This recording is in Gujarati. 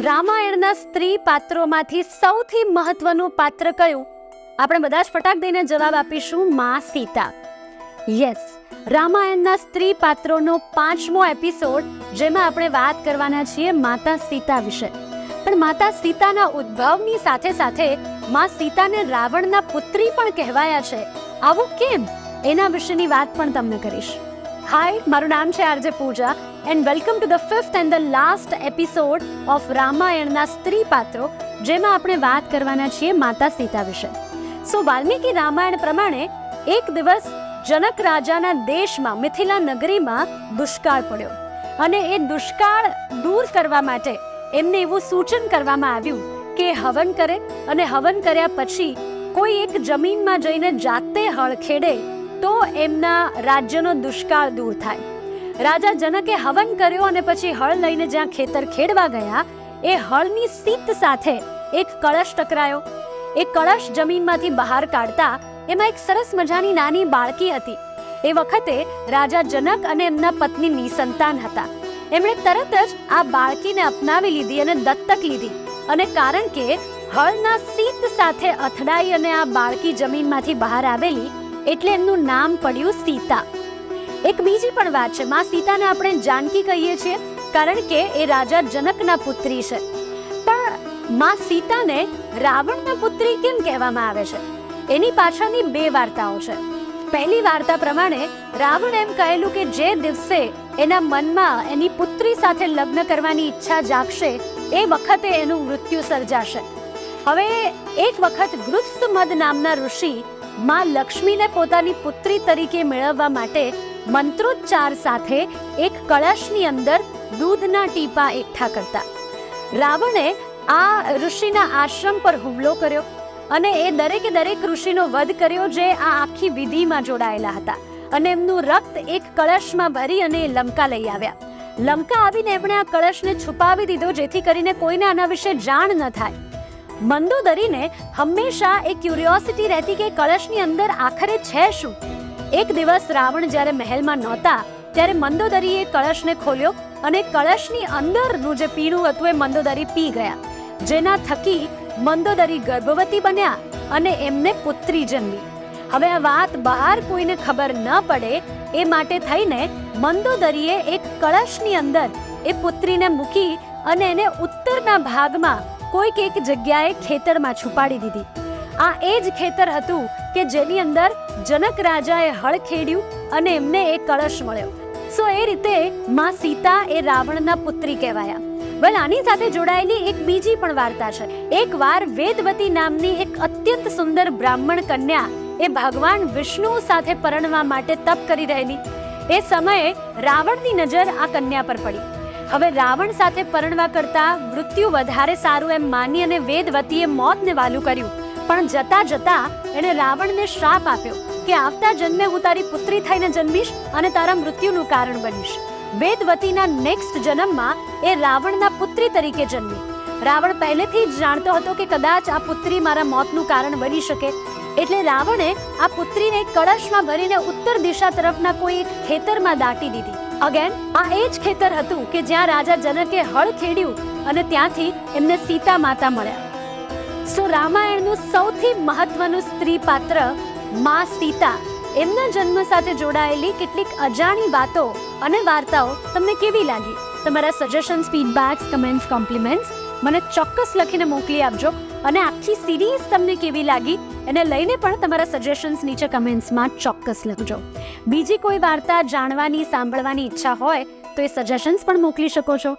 રામાયણના સ્ત્રી પાત્રોમાંથી સૌથી મહત્વનું પાત્ર કયું? આપણે બધા જ ફટાક દઈને જવાબ આપીશું મા સીતા. યસ રામાયણના સ્ત્રી પાત્રોનો પાંચમો એપિસોડ જેમાં આપણે વાત કરવાના છીએ માતા સીતા વિશે. પણ માતા સીતાના ઉદ્ભવની સાથે સાથે માં સીતાને રાવણના પુત્રી પણ કહેવાયા છે. આવું કેમ? એના વિશેની વાત પણ તમને કરીશ. હાય મારું નામ છે RJ Pooja. And welcome to the fifth and the last episode of રામાયણના સ્ત્રી પાત્રો જેમાં આપણે વાત કરવાના છીએ માતા સીતા વિશે. સો વાલ્મીકી રામાયણ પ્રમાણે એક દિવસ જનક રાજાના દેશમાં, મિથિલા નગરીમાં દુષ્કાળ પડ્યો. અને એ દુષ્કાળ દૂર કરવા માટે એમને એવું સૂચન કરવામાં આવ્યું કે હવન કરે અને હવન કર્યા પછી કોઈ એક જમીનમાં જઈને જાતે હળ ખેડે તો એમના રાજ્યનો દુષ્કાળ દૂર થાય. રાજા જનકે હવન કર્યો અને પછી હળ લઈને જ્યાં ખેતર ખેડવા ગયા, એ હળની સીત સાથે એક કળશ ટકરાયો. એ કળશ જમીનમાંથી બહાર કાઢતા એમાં એક સરસ મજાની નાની બાળકી હતી. એ વખતે રાજા જનક અને એમના પત્ની નિસંતાન હતા. એમણે તરત જ આ બાળકીને અપનાવી લીધી અને દત્તક લીધી અને કારણ કે હળના સીત સાથે અથડાઈ અને આ બાળકી જમીનમાંથી બહાર આવેલી, એટલે એમનું નામ પડ્યું સીતા. એક બીજી પણ વાત છે, માં સીતાને આપણે જાનકી કહીએ છીએ, કારણ કે એ રાજા જનકના પુત્રી છે. પણ માં સીતાને રાવણના પુત્રી કેમ કહેવામાં આવે છે? એની પાછળની બે વાર્તાઓ છે. પહેલી વાર્તા પ્રમાણે રાવણ એમ કહેલું કે જે દિવસે એના મનમાં એની પુત્રી સાથે લગ્ન કરવાની ઈચ્છા જાગશે, એ વખતે એનું મૃત્યુ સર્જાશે. હવે એક વખત ગૃત્સમદ નામના ઋષિ માં લક્ષ્મીને પોતાની પુત્રી તરીકે મેળવવા માટે મંત્રોચ્ચાર સાથે એક કળશની અંદર દૂધના ટીપા એકઠા કરતા. રાવણે આ ઋષિના આશ્રમ પર હુમલો કર્યો અને એ દરેકે દરેક ઋષિનો વધ કર્યો જે આ આખી વિધિમાં જોડાયેલા હતા અને એમનું રક્ત એક કળશમાં ભરી અને લંકા લઈ આવ્યા. લંકા આવીને એમણે આ કળશને છુપાવી દીધો જેથી કરીને કોઈને આના વિશે જાણ ન થાય. મંદોદરીને હંમેશા એ ક્યુરિયોસિટી રહેતી કે કળશની અંદર આખરે છે શું? એક દિવસ રાવણ જ્યારે મહેલમાં નહોતા, ત્યારે મંદોદરીએ કળશને ખોલ્યો અને કળશની અંદરનું જે પીણું હતું એ મંદોદરી પી ગયા. જેના થકી મંદોદરી ગર્ભવતી બન્યા અને એમને પુત્રી જન્મી. હવે આ વાત બહાર કોઈને ખબર ન પડે એ માટે થઈને મંદોદરીએ એક કળશની અંદર એ પુત્રીને મૂકી અને એને ઉત્તરના ભાગમાં કોઈક એક જગ્યાએ ખેતરમાં છુપાડી દીધી. આ એ જ ખેતર હતું કે જેની અંદર જનક રાજાએ હળ ખેડ્યું અને એમને એ કળશ મળ્યો. સો એ રીતે માં સીતા એ રાવણના પુત્રી કહેવાયા. વેલ આની સાથે જોડાયેલી એક બીજી પણ વાર્તા છે. એકવાર વેદવતી નામની એક અત્યંત સુંદર બ્રાહ્મણ કન્યા એ ભગવાન વિષ્ણુ સાથે પરણવા માટે તપ કરી રહેલી. એ સમયે રાવણની નજર આ કન્યા પર પડી. હવે રાવણ સાથે પરણવા કરતા મૃત્યુ વધારે સારું એમ માની અને વેદવતીએ મોતને વાલું કર્યું. પણ જતા જતા એણે રાવણને શ્રાપ આપ્યો કે આવતા જન્મે હું તારી પુત્રી થઈને જન્મીશ અને તારા મૃત્યુનું કારણ બનીશ. વેદવતીના નેક્સ્ટ જન્મમાં એ રાવણના પુત્રી તરીકે જન્મી. રાવણ પહેલેથી જ જાણતો હતો કે કદાચ આ પુત્રી મારા મોતનું કારણ બની શકે. એટલે રાવણે આ પુત્રીને કળશમાં ભરીને ઉત્તર દિશા તરફના કોઈ એક ખેતરમાં દાટી દીધી. અગેન આ એ જ ખેતર હતું કે જ્યાં રાજા જનકે હળ ખેડ્યું અને ત્યાંથી એમને સીતા માતા મળ્યા. સો રામાયણનું સૌથી મહત્વનું સ્ત્રી પાત્ર મા સીતા. એમના જન્મ સાથે જોડાયેલી કેટલીક અજાણી વાતો અને વાર્તાઓ તમને કેવી લાગી? તમારા સજેશન્સ ફીડબેક્સ કમેન્ટ્સ કોમ્પ્લિમેન્ટ્સ મને ચોક્કસ લખીને મોકલી આપજો અને આખી સિરીઝ તમને કેવી લાગી? એને લઈને પણ તમારા સજેશન્સ નીચે કમેન્ટ્સમાં ચોક્કસ લખજો. બીજી કોઈ વાર્તા જાણવાની, સાંભળવાની ઈચ્છા હોય તો એ સજેશન્સ પણ મોકલી શકો છો.